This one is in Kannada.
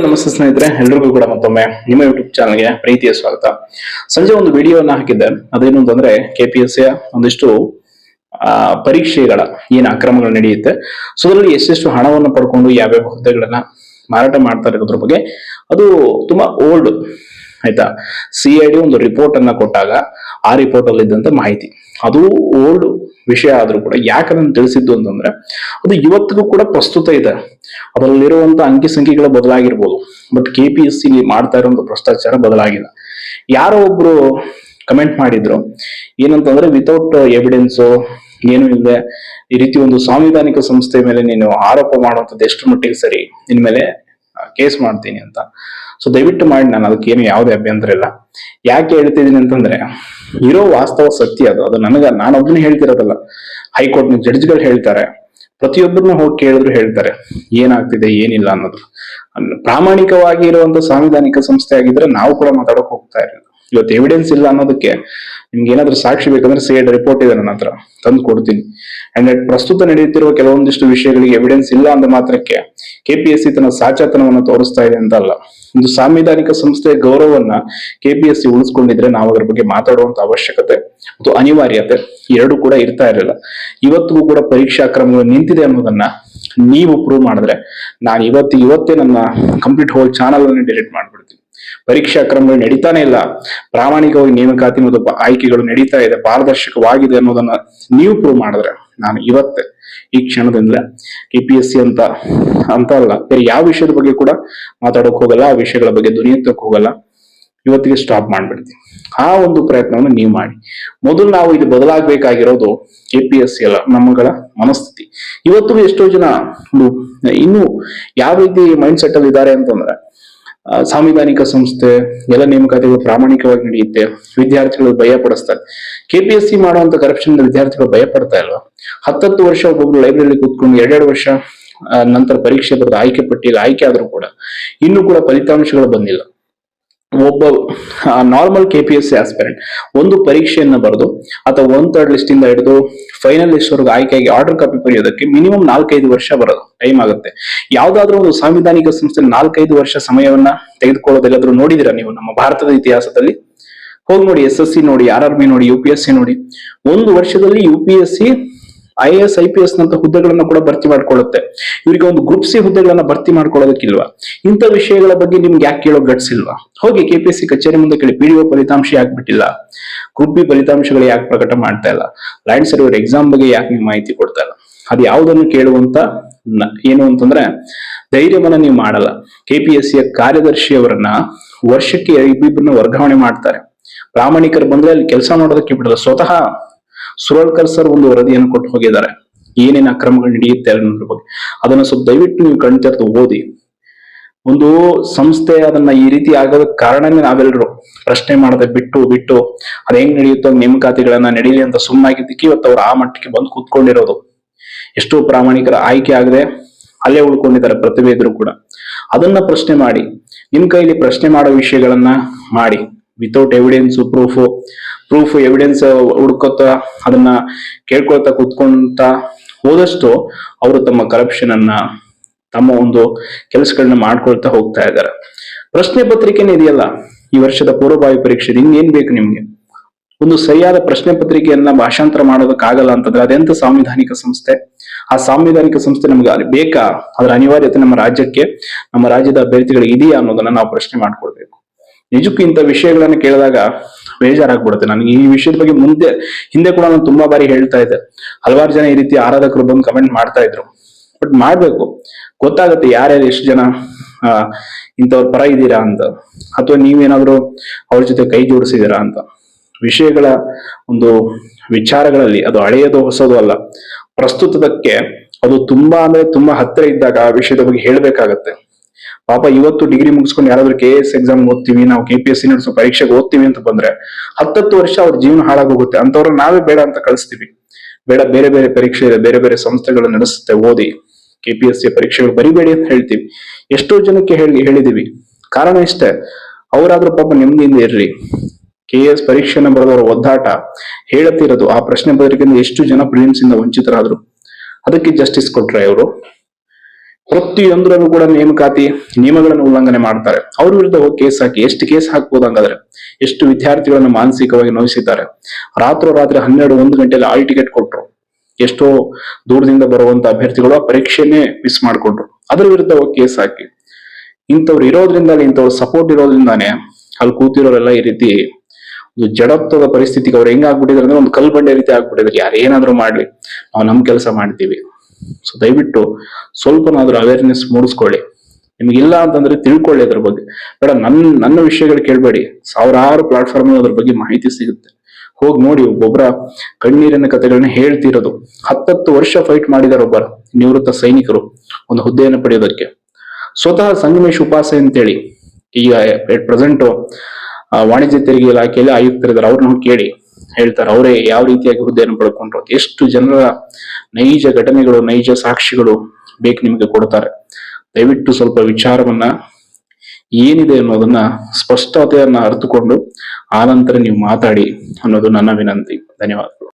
ನಮಸ್ತೆ ಸ್ನೇಹಿತರೆ. ಎಲ್ರಿಗೂ ಕೂಡ ಮತ್ತೊಮ್ಮೆ ನಿಮ್ಮ ಯೂಟ್ಯೂಬ್ ಚಾನಲ್ಗೆ ಪ್ರೀತಿಯ ಸ್ವಾಗತ. ಸಂಜೆ ಒಂದು ವಿಡಿಯೋನ ಹಾಕಿದ್ದೆ. ಅದೇನು ಅಂತಂದ್ರೆ ಕೆ ಪಿ ಎಸ್ ಒಂದಿಷ್ಟು ಆ, ಪರೀಕ್ಷೆಗಳ ಏನು ಅಕ್ರಮಗಳು ನಡೆಯುತ್ತೆ. ಸೊ ಅದರಲ್ಲಿ ಎಷ್ಟೆಷ್ಟು ಹಣವನ್ನು ಪಡ್ಕೊಂಡು ಯಾವ್ಯಾವ ಹುದ್ದೆಗಳನ್ನ ಮಾರಾಟ ಮಾಡ್ತಾರೆ ಅದ್ರ ಬಗ್ಗೆ ಅದು ತುಂಬಾ ಓಲ್ಡ್ ಆಯ್ತಾ? ಸಿ ಐ ಡಿ ಒಂದು ರಿಪೋರ್ಟ್ ಅನ್ನ ಕೊಟ್ಟಾಗ ಆ ರಿಪೋರ್ಟ್ ಅಲ್ಲಿ ಇದ್ದಂತ ಮಾಹಿತಿ. ಅದು ಓಲ್ಡ್ ವಿಷಯ ಆದ್ರೂ ಕೂಡ. ಯಾಕೆ ಅದನ್ನು ತಿಳಿಸಿದ್ದು ಅಂತಂದ್ರೆ, ಅದು ಇವತ್ತಿಗೂ ಕೂಡ ಪ್ರಸ್ತುತ ಇದೆ. ಅದರಲ್ಲಿರುವಂತ ಅಂಕಿ ಸಂಖ್ಯೆಗಳ ಬದಲಾಗಿರ್ಬೋದು. But K P S C ಮಾಡ್ತಾ ಇರುವಂತ ಭ್ರಷ್ಟಾಚಾರ ಬದಲಾಗಿಲ್ಲ ಯಾರೋ ಒಬ್ರು ಕಮೆಂಟ್ ಮಾಡಿದ್ರು, ಏನಂತಂದ್ರೆ ವಿತೌಟ್ ಎವಿಡೆನ್ಸ್ ಏನು ಇಲ್ಲದೆ ಈ ರೀತಿ ಒಂದು ಸಾಂವಿಧಾನಿಕ ಸಂಸ್ಥೆ ಮೇಲೆ ನೀನು ಆರೋಪ ಮಾಡುವಂಥದ್ದು ಎಷ್ಟು ಮಟ್ಟಿಗೆ ಸರಿ? ನಿನ್ ಮೇಲೆ ಕೇಸ್ ಮಾಡ್ತೀನಿ ಅಂತ. ಸೊ ದಯವಿಟ್ಟು ಮಾಡಿ, ನಾನು ಅದಕ್ಕೆ ಏನು ಯಾವುದೇ ಅಭ್ಯಂತರ ಇಲ್ಲ. ಯಾಕೆ ಹೇಳ್ತಿದ್ದೀನಿ ಅಂತಂದ್ರೆ, ಇರೋ ವಾಸ್ತವ ಸತ್ಯ ಅದು. ಅದು ನನಗ ನಾನೊಬ್ಬನೇ ಹೇಳ್ತಿರೋದಲ್ಲ. ಹೈಕೋರ್ಟ್ ಜಡ್ಜ್ಗಳು ಹೇಳ್ತಾರೆ. ಪ್ರತಿಯೊಬ್ಬರನ್ನ ಹೋಗಿ ಕೇಳಿದ್ರು ಹೇಳ್ತಾರೆ. ಏನಾಗ್ತಿದೆ, ಏನಿಲ್ಲ ಅನ್ನೋದು. ಅನ್- ಪ್ರಾಮಾಣಿಕವಾಗಿ ಇರುವಂತ ಸಾಂವಿಧಾನಿಕ ಸಂಸ್ಥೆ ಆಗಿದ್ರೆ ನಾವು ಕೂಡ ಮಾತಾಡಕ್ ಹೋಗ್ತಾ ಇರಲಿಲ್ಲ. ಇವತ್ತು ಎವಿಡೆನ್ಸ್ ಇಲ್ಲ ಅನ್ನೋದಕ್ಕೆ ನಿಮ್ಗೆ ಏನಾದ್ರೂ ಸಾಕ್ಷಿ ಬೇಕಂದ್ರೆ ಸೇಡ್ ರಿಪೋರ್ಟ್ ಇದೆ ನನ್ನ ಹತ್ರ, ತಂದು ಕೊಡ್ತೀನಿ. ಅಂಡ್ ಪ್ರಸ್ತುತ ನಡೆಯುತ್ತಿರುವ ಕೆಲವೊಂದಿಷ್ಟು ವಿಷಯಗಳಿಗೆ ಎವಿಡೆನ್ಸ್ ಇಲ್ಲ ಅಂದ ಮಾತ್ರಕ್ಕೆ ಕೆಪಿಎಸ್ಸಿ ತನ್ನ ಸಾಚಾತನವನ್ನು ತೋರಿಸ್ತಾ ಇದೆ ಅಂತ ಅಲ್ಲ. ಒಂದು ಸಾಂವಿಧಾನಿಕ ಸಂಸ್ಥೆಯ ಗೌರವವನ್ನ ಕೆಪಿಎಸ್ಸಿ ಉಳಿಸ್ಕೊಂಡಿದ್ರೆ ನಾವು ಅದರ ಬಗ್ಗೆ ಮಾತಾಡುವಂತ ಅವಶ್ಯಕತೆ ಮತ್ತು ಅನಿವಾರ್ಯತೆ ಎರಡು ಕೂಡ ಇರ್ತಾ ಇರಲಿಲ್ಲ. ಇವತ್ತಿಗೂ ಕೂಡ ಪರೀಕ್ಷಾ ಕ್ರಮಗಳು ನಿಂತಿದೆ ಅನ್ನೋದನ್ನ ನೀವು ಪ್ರೂವ್ ಮಾಡಿದ್ರೆ ನಾನು ಇವತ್ತು ಇವತ್ತೇ ನನ್ನ ಕಂಪ್ಲೀಟ್ ಹೋಲ್ ಚಾನಲ್ ಅನ್ನು ಡಿಲೀಟ್ ಮಾಡ್ಬಿಡ್ತೀನಿ. ಪರೀಕ್ಷಾ ಕ್ರಮಗಳು ನಡೀತಾನೆ ಇಲ್ಲ. ಪ್ರಾಮಾಣಿಕವಾಗಿ ನೇಮಕಾತಿ ಮತ್ತು ಆಯ್ಕೆಗಳು ನಡೀತಾ ಇದೆ. ಪಾರದರ್ಶಕವಾಗಿದೆ ಅನ್ನೋದನ್ನ ನೀವು ಪ್ರೂವ್ ಮಾಡಿದ್ರೆ. ನಾನು ಇವತ್ತ ಈ ಕ್ಷಣದಿಂದ ಕೆ ಪಿ ಎಸ್ ಸಿ ಅಂತ ಅಂತ ಅಲ್ಲ, ಬೇರೆ ಯಾವ ವಿಷಯದ ಬಗ್ಗೆ ಕೂಡ ಮಾತಾಡೋಕೆ ಹೋಗಲ್ಲ, ಆ ವಿಷಯಗಳ ಬಗ್ಗೆ ದುನಿಯತ್ತಕ್ಕೆ ಹೋಗಲ್ಲ. ಇವತ್ತಿಗೆ ಸ್ಟಾಪ್ ಮಾಡ್ಬಿಡ್ತೀನಿ. ಆ ಒಂದು ಪ್ರಯತ್ನವನ್ನು ನೀವು ಮಾಡಿ. ಮೊದಲು ನಾವು ಇದು ಬದಲಾಗಬೇಕಾಗಿರೋದು ಕೆ ಪಿ ಎಸ್ ಸಿ ಅಲ್ಲ, ನಮ್ಮಗಳ ಮನಸ್ಥಿತಿ. ಇವತ್ತು ಎಷ್ಟೋ ಜನ ಇನ್ನು ಯಾವ ರೀತಿ ಮೈಂಡ್ ಸೆಟ್ ಅಲ್ಲಿ ಇದ್ದಾರೆ ಅಂತಂದ್ರೆ ಸಾಂವಿಧಾನಿಕ ಸಂಸ್ಥೆ ಎಲ್ಲ ನೇಮಕಾತಿಗಳು ಪ್ರಾಮಾಣಿಕವಾಗಿ ನಡೆಯುತ್ತೆ, ವಿದ್ಯಾರ್ಥಿಗಳು ಭಯ ಪಡಿಸ್ತಾರೆ. ಸಿ ಮಾಡುವಂತ ಕರಪ್ಷನ್ ವಿದ್ಯಾರ್ಥಿಗಳು ಭಯ ಪಡ್ತಾ ಇಲ್ವಾ? ಹತ್ತತ್ತು ವರ್ಷ ಒಬ್ಬೊಬ್ರು ಲೈಬ್ರರಿ ಕೂತ್ಕೊಂಡು ಎರಡೆರಡು ವರ್ಷ ನಂತರ ಪರೀಕ್ಷೆ ಬರೆದು ಆಯ್ಕೆ ಪಟ್ಟಿಯಲ್ಲಿ ಆಯ್ಕೆ ಆದ್ರೂ ಕೂಡ ಇನ್ನೂ ಕೂಡ ಫಲಿತಾಂಶಗಳು ಬಂದಿಲ್ಲ. ಒಬ್ಬ normal K P S C aspirant ಒಂದು ಪರೀಕ್ಷೆಯನ್ನು ಬರೆದು ಅಥವಾ ಒನ್ ತರ್ಡ್ ಲಿಸ್ಟ್ ಇಂದ ಹಿಡಿದು ಫೈನಲ್ ಲಿಸ್ಟ್ ವರೆಗೂ ಆಯ್ಕೆಯಾಗಿ ಆರ್ಡರ್ ಕಾಪಿ ಬರೆಯೋದಕ್ಕೆ ಮಿನಿಮಮ್ ನಾಲ್ಕೈದು ವರ್ಷ ಬರೋದು ಟೈಮ್ ಆಗುತ್ತೆ. ಯಾವ್ದಾದ್ರೂ ಒಂದು ಸಾಂವಿಧಾನಿಕ ಸಂಸ್ಥೆ ನಾಲ್ಕೈದು ವರ್ಷ ಸಮಯವನ್ನ ತೆಗೆದುಕೊಳ್ಳೋದೆಲ್ಲಾದ್ರೂ ನೋಡಿದಿರಾ ನೀವು ನಮ್ಮ ಭಾರತದ ಇತಿಹಾಸದಲ್ಲಿ? ಹೋಗಿ ನೋಡಿ ಎಸ್ ಎಸ್ ಸಿ ನೋಡಿ ಆರ್ ಆರ್ ಬಿ ನೋಡಿ ಯು ಪಿ ಎಸ್ ಸಿ ನೋಡಿ. ಒಂದು ವರ್ಷದಲ್ಲಿ U P S C I A S I P S ನಂತ ಹುದ್ದೆಗಳನ್ನ ಕೂಡ ಭರ್ತಿ ಮಾಡ್ಕೊಳ್ಳುತ್ತೆ. ಇವರಿಗೆ ಒಂದು ಗ್ರೂಪ್ ಸಿ ಹುದ್ದೆಗಳನ್ನ ಭರ್ತಿ ಮಾಡ್ಕೊಳ್ಳೋದಕ್ಕಿಲ್ವಾ? ಇಂಥ ವಿಷಯಗಳ ಬಗ್ಗೆ ನಿಮ್ಗೆ ಯಾಕೆ ಕೇಳೋ ಗಟ್ಸ್ ಇಲ್ವಾ? ಹೋಗಿ ಕೆ ಪಿ ಎಸ್ ಸಿ ಕಚೇರಿ ಮುಂದೆ ಕೇಳಿ ಪಿ ಡಿ ಒ ಫಲಿತಾಂಶ ಯಾಕೆ ಬಿಟ್ಟಿಲ್ಲ? ಗ್ರೂಪ್ ಬಿ ಫಲಿತಾಂಶಗಳು ಯಾಕೆ ಪ್ರಕಟ ಮಾಡ್ತಾ ಇಲ್ಲ? ಲ್ಯಾಂಡ್ ಸರ್ವರ್ ಎಕ್ಸಾಮ್ ಬಗ್ಗೆ ಯಾಕೆ ನೀವು ಮಾಹಿತಿ ಕೊಡ್ತಾ ಇಲ್ಲ? ಅದು ಯಾವುದನ್ನು ಕೇಳುವಂತ ಏನು ಅಂತಂದ್ರೆ, ಧೈರ್ಯವನ್ನ ನೀವು ಮಾಡಲ್ಲ. ಕೆ ಪಿ ಎಸ್ ಸಿಯ ಕಾರ್ಯದರ್ಶಿಯವರನ್ನ ವರ್ಷಕ್ಕೆ ಇಬ್ಬಿಬ್ಬರನ್ನ ವರ್ಗಾವಣೆ ಮಾಡ್ತಾರೆ. ಪ್ರಾಮಾಣಿಕರು ಬಂದ್ರೆ ಅಲ್ಲಿ ಕೆಲಸ ಮಾಡೋದಕ್ಕೆ ಬಿಡಲ್ಲ. ಸ್ವತಃ ಸುರಳ್ಕರ್ ಸರ್ ಒಂದು ವರದಿಯನ್ನು ಕೊಟ್ಟು ಹೋಗಿದ್ದಾರೆ. ಏನೇನು ಅಕ್ರಮಗಳು ನಡೆಯುತ್ತೆ ಅನ್ನೋದ್ರ ಬಗ್ಗೆ. ಅದನ್ನ ಸ್ವಲ್ಪ ದಯವಿಟ್ಟು ನೀವು ಕಣ್ತೆರೆದು ಓದಿ. ಒಂದು ಸಂಸ್ಥೆ ಅದನ್ನ ಈ ರೀತಿ ಆಗೋದಕ್ಕೆ ಕಾರಣನೇ ನಾವೆಲ್ಲರೂ ಪ್ರಶ್ನೆ ಮಾಡದೆ ಬಿಟ್ಟು ಬಿಟ್ಟು ಅದ್ ಹೆಂಗ್ ನಡೆಯುತ್ತೋ ನೇಮಕಾತಿಗಳನ್ನ ನಡೀಲಿ ಅಂತ ಸುಮ್ಮನಾಗಿದ್ದಕ್ಕೆ ಇವತ್ತು ಅವ್ರು ಆ ಮಟ್ಟಕ್ಕೆ ಬಂದು ಕೂತ್ಕೊಂಡಿರೋದು. ಎಷ್ಟೋ ಪ್ರಾಮಾಣಿಕರ ಆಯ್ಕೆ ಆಗದೆ ಅಲ್ಲೇ ಉಳ್ಕೊಂಡಿದ್ದಾರೆ ಪ್ರತಿಭೆ ಇದ್ರು ಕೂಡ. ಅದನ್ನ ಪ್ರಶ್ನೆ ಮಾಡಿ, ನಿಮ್ ಕೈಲಿ ಪ್ರಶ್ನೆ ಮಾಡೋ ವಿಷಯಗಳನ್ನ ಮಾಡಿ. Without evidence proof proof evidence ಹುಡ್ಕೋತಾ, ಅದನ್ನ ಕೇಳ್ಕೊಳ್ತಾ, ಕೂತ್ಕೊಂತ ಹೋದಷ್ಟು ಅವರು ತಮ್ಮ ಕರಪ್ಷನ್ ಅನ್ನ, ತಮ್ಮ ಒಂದು ಕೆಲಸಗಳನ್ನ ಮಾಡ್ಕೊಳ್ತಾ ಹೋಗ್ತಾ ಇದ್ದಾರೆ ಪ್ರಶ್ನೆ ಪತ್ರಿಕೆನೇ ಇದೆಯಲ್ಲ, ಈ ವರ್ಷದ ಪೂರ್ವಭಾವಿ ಪರೀಕ್ಷೆ ಇನ್ನೇನ್ ಬೇಕು ನಿಮ್ಗೆ? ಒಂದು ಸರಿಯಾದ ಪ್ರಶ್ನೆ ಪತ್ರಿಕೆಯನ್ನ ಭಾಷಾಂತರ ಮಾಡೋದಕ್ಕಾಗಲ್ಲ ಅಂತಂದ್ರೆ ಅದೆಂತ ಸಾಂವಿಧಾನಿಕ ಸಂಸ್ಥೆ? ಆ ಸಾಂವಿಧಾನಿಕ ಸಂಸ್ಥೆ ನಮ್ಗೆ ಬೇಕಾ? ಅದರ ಅನಿವಾರ್ಯತೆ ನಮ್ಮ ರಾಜ್ಯಕ್ಕೆ, ನಮ್ಮ ರಾಜ್ಯದ ಅಭ್ಯರ್ಥಿಗಳಿಗೆ ಇದೆಯಾ ಅನ್ನೋದನ್ನ ನಾವು ಪ್ರಶ್ನೆ ಮಾಡ್ಕೊಳ್ಬೇಕು. ನಿಜಕ್ಕೂ ಇಂಥ ವಿಷಯಗಳನ್ನ ಕೇಳಿದಾಗ ಬೇಜಾರಾಗ್ಬಿಡುತ್ತೆ. ನನಗೆ ಈ ವಿಷಯದ ಬಗ್ಗೆ ಮುಂದೆ, ಹಿಂದೆ ಕೂಡ ನಾನು ತುಂಬಾ ಬಾರಿ ಹೇಳ್ತಾ ಇದ್ದೆ. ಹಲವಾರು ಜನ ಈ ರೀತಿ ಆರಾಧಕರು ಬಂದು ಕಮೆಂಟ್ ಮಾಡ್ತಾ ಇದ್ರು. ಬಟ್ ಮಾಡ್ಬೇಕು. ಗೊತ್ತಾಗುತ್ತೆ ಯಾರ್ಯಾರು ಎಷ್ಟು ಜನ ಇಂಥವ್ರ ಪರ ಇದ್ದೀರಾ ಅಂತ. ಅಥವಾ ನೀವೇನಾದ್ರು ಅವ್ರ ಜೊತೆ ಕೈ ಜೋಡಿಸಿದೀರಾ ಅಂತ. ವಿಷಯಗಳ ಒಂದು ವಿಚಾರಗಳಲ್ಲಿ ಅದು ಹಳೆಯದು ಹೊಸದು ಅಲ್ಲ. ಪ್ರಸ್ತುತದಕ್ಕೆ ಅದು ತುಂಬಾ ಅಂದ್ರೆ ತುಂಬಾ ಹತ್ತಿರ ಇದ್ದಾಗ ಆ ವಿಷಯದ ಬಗ್ಗೆ ಹೇಳ್ಬೇಕಾಗತ್ತೆ. ಪಾಪ ಇವತ್ತು ಡಿಗ್ರಿ ಮುಗಿಸ್ಕೊಂಡು ಯಾರಾದ್ರೂ ಕೆ ಎಸ್ ಎಕ್ಸಾಮ್ ಓದ್ತೀವಿ, ನಾವು ಕೆ ಪಿ ಎಸ್ ಸಿ ನಡೆಸೋ ಪರೀಕ್ಷೆಗೆ ಓದ್ತೀವಿ ಅಂತ ಬಂದ್ರೆ ಹತ್ತತ್ತು ವರ್ಷ ಅವ್ರ ಜೀವನ ಹಾಳಾಗೋಗುತ್ತೆ. ಅಂತವ್ರ ನಾವೇ ಬೇಡ ಅಂತ ಕಳಿಸ್ತೀವಿ. ಬೇಡ, ಬೇರೆ ಬೇರೆ ಪರೀಕ್ಷೆ ಇದೆ, ಬೇರೆ ಬೇರೆ ಸಂಸ್ಥೆಗಳು ನಡೆಸುತ್ತೆ, ಓದಿ ಕೆ ಪಿ ಎಸ್ ಸಿ ಪರೀಕ್ಷೆಗಳು ಬರಿಬೇಡಿ ಅಂತ ಹೇಳ್ತೀವಿ. ಎಷ್ಟೋ ಜನಕ್ಕೆ ಹೇಳಿ, ಹೇಳಿದೀವಿ. ಕಾರಣ ಇಷ್ಟೇ, ಅವರಾದ್ರೂ ಪಾಪ ನೆಮ್ಮದಿಯಿಂದ ಇರ್ರಿ. ಕೆ ಎಸ್ ಪರೀಕ್ಷೆನ ಬರೆದವರ ಒದ್ದಾಟ, ಹೇಳುತ್ತಿರೋದು, ಆ ಪ್ರಶ್ನೆ ಪತ್ರಿಕೆಯಿಂದ ಎಷ್ಟು ಜನ ಪ್ರಿಲಿಮ್ಸ್ ಇಂದ ವಂಚಿತರಾದ್ರು? ಅದಕ್ಕೆ ಜಸ್ಟಿಸ್ ಕೊಟ್ರೆ ಅವರು ಪ್ರತಿಯೊಂದರಲ್ಲೂ ಕೂಡ ನೇಮಕಾತಿ ನಿಯಮಗಳನ್ನು ಉಲ್ಲಂಘನೆ ಮಾಡ್ತಾರೆ. ಅವ್ರ ವಿರುದ್ಧ ಹೋಗಿ ಕೇಸ್ ಹಾಕಿ, ಎಷ್ಟು ಕೇಸ್ ಹಾಕ್ಬೋದು ಹಂಗಾದ್ರೆ? ಎಷ್ಟು ವಿದ್ಯಾರ್ಥಿಗಳನ್ನು ಮಾನಸಿಕವಾಗಿ ನೋಯಿಸಿದ್ದಾರೆ? ರಾತ್ರೋರಾತ್ರಿ ಹನ್ನೆರಡು, ಒಂದು ಗಂಟೆಯಲ್ಲಿ ಆಲ್ ಟಿಕೆಟ್ ಕೊಟ್ರು. ಎಷ್ಟೋ ದೂರದಿಂದ ಬರುವಂತ ಅಭ್ಯರ್ಥಿಗಳು ಆ ಪರೀಕ್ಷೆನೇ ಮಿಸ್ ಮಾಡಿಕೊಂಡ್ರು. ಅದ್ರ ವಿರುದ್ಧ ಹೋಗಿ ಕೇಸ್ ಹಾಕಿ. ಇಂಥವ್ರು ಇರೋದ್ರಿಂದಾನೇ, ಇಂಥವ್ರು ಸಪೋರ್ಟ್ ಇರೋದ್ರಿಂದಾನೇ ಅಲ್ಲಿ ಕೂತಿರೋರೆಲ್ಲ ಈ ರೀತಿ ಒಂದು ಜಡತ್ವದ ಪರಿಸ್ಥಿತಿಗೆ ಅವ್ರು ಹೆಂಗ್ ಆಗ್ಬಿಟ್ಟಿದ್ರೆ ಅಂದ್ರೆ ಒಂದು ಕಲ್ಬಂಡೆ ರೀತಿ ಆಗ್ಬಿಟ್ಟಿದ್ರು ಯಾರು ಏನಾದರೂ ಮಾಡ್ಲಿ. ನಾವು ನಮ್ ಕೆಲಸ ಮಾಡ್ತೀವಿ. ಸೊ ದಯವಿಟ್ಟು ಸ್ವಲ್ಪನಾದ್ರೂ ಅವೇರ್ನೆಸ್ ಮೂಡಿಸ್ಕೊಳ್ಳಿ. ನಿಮಗಿಲ್ಲ ಅಂತಂದ್ರೆ ತಿಳ್ಕೊಳ್ಳಿ ಅದ್ರ ಬಗ್ಗೆ. ಬೇಡ ನನ್ನ ನನ್ನ ವಿಷಯಗಳು ಕೇಳಬೇಡಿ. ಸಾವಿರಾರು ಪ್ಲಾಟ್ಫಾರ್ಮ್ ಅದ್ರ ಬಗ್ಗೆ ಮಾಹಿತಿ ಸಿಗುತ್ತೆ. ಹೋಗಿ ನೋಡಿ ಒಬ್ಬೊಬ್ಬರ ಕಣ್ಣೀರಿನ ಕಥೆಗಳನ್ನ ಹೇಳ್ತಿರೋದು. ಹತ್ತತ್ತು ವರ್ಷ ಫೈಟ್ ಮಾಡಿದಾರೆ ಒಬ್ಬರ, ನಿವೃತ್ತ ಸೈನಿಕರು, ಒಂದು ಹುದ್ದೆಯನ್ನು ಪಡೆಯೋದಕ್ಕೆ. ಸ್ವತಃ ಸಂಗಮೇಶ್ ಉಪಾಸೆ ಅಂತೇಳಿ ಈಗ ಎಟ್ ಪ್ರೆಸೆಂಟ್ ವಾಣಿಜ್ಯ ತೆರಿಗೆ ಇಲಾಖೆಯಲ್ಲಿ ಆಯುಕ್ತರಿದ್ದಾರೆ. ಅವ್ರನ್ನ ಕೇಳಿ. ಹೇಳ್ತಾರೆ, ಅವರೇ ಯಾವ ರೀತಿಯಾಗಿ ಹುದ್ದೆಯನ್ನು ಪಡ್ಕೊಂಡ್ರು ಎಷ್ಟು ಜನರ ನೈಜ ಘಟನೆಗಳು, ನೈಜ ಸಾಕ್ಷಿಗಳು ಬೇಕು ನಿಮಗೆ ಕೊಡ್ತಾರೆ. ದಯವಿಟ್ಟು ಸ್ವಲ್ಪ ವಿಚಾರವನ್ನ ಏನಿದೆ ಅನ್ನೋದನ್ನ ಸ್ಪಷ್ಟತೆಯನ್ನ ಅರಿತುಕೊಂಡು, ಆ ನಂತರ ನೀವು ಮಾತಾಡಿ ಅನ್ನೋದು ನನ್ನ ವಿನಂತಿ. ಧನ್ಯವಾದ